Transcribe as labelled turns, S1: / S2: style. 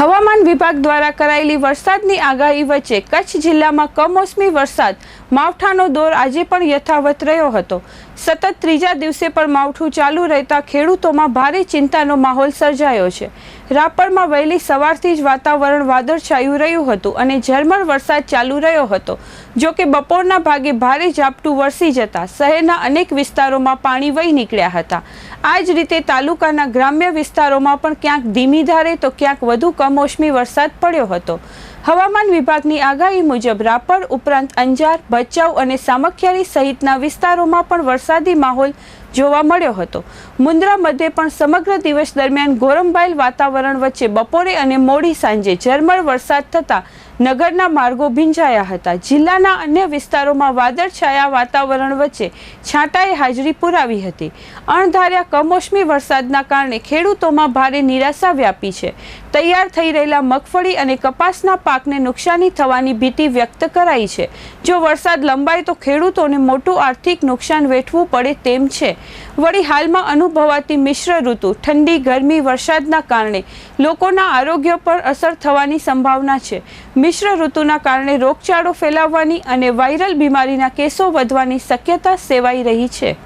S1: હવામાન વિભાગ દ્વારા કરાયેલી વરસાદની આગાહી વચ્ચે કચ્છ જિલ્લામાં કમોસમી વરસાદ. માવઠાનો દોર આજે પણ યથાવત રહ્યો હતો. સતત ત્રીજા દિવસે પણ માવઠું ચાલુ રહેતા ખેડૂતોમાં ભારે ચિંતાનો માહોલ સર્જાયો છે. રાપરમાં વહેલી સવારથી જ વાતાવરણ વાદળછાયું રહ્યું હતું અને ઝરમર વરસાદ ચાલુ રહ્યો હતો. જો કે બપોરના ભાગે ભારે ઝાપટું વરસી જતા શહેરના અનેક વિસ્તારોમાં પાણી વહી નીકળ્યા હતા. આ જ રીતે તાલુકાના ગ્રામ્ય વિસ્તારોમાં પણ ક્યાંક ધીમી ધારે તો ક્યાંક વધુ કમોસમી વરસાદ પડ્યો હતો. હવામાન વિભાગની આગાહી મુજબ રાપર ઉપરાંત અંજાર, ભચાઉ અને સામખિયારી સહિતના વિસ્તારોમાં પણ વરસાદી માહોલ જોવા મળ્યો હતો. મુન્દ્રા મધ્યે પણ સમગ્ર દિવસ દરમિયાન ગોરંભાયેલ વાતાવરણ વચ્ચે બપોરે અને મોડી સાંજે ઝરમર વરસાદ થતા નગરના માર્ગો ભીંજાયા હતા. જિલ્લાના અન્ય વિસ્તારોમાં વાદળછાયા વાતાવરણ વચ્ચે છાંટાએ હાજરી પુરાવી હતી. અણધાર્યા કમોસમી વરસાદના કારણે ખેડૂતોમાં ભારે નિરાશા વ્યાપી છે. તૈયાર થઈ રહેલા મગફળી અને કપાસના પાકને નુકસાની થવાની ભીતિ વ્યક્ત કરાઈ છે. જો વરસાદ લંબાય તો ખેડૂતોને મોટું આર્થિક નુકસાન વેઠવું પડે તેમ છે. વળી હાલમાં અનુભવાતી મિશ્ર ઋતુ, ઠંડી, ગરમી, વરસાદના કારણે લોકોના આરોગ્ય પર અસર થવાની સંભાવના છે. મિશ્ર ઋતુના કારણે રોગચાળો ફેલાવવાની અને વાયરલ બીમારીના કેસો વધવાની શક્યતા સેવાઈ રહી છે.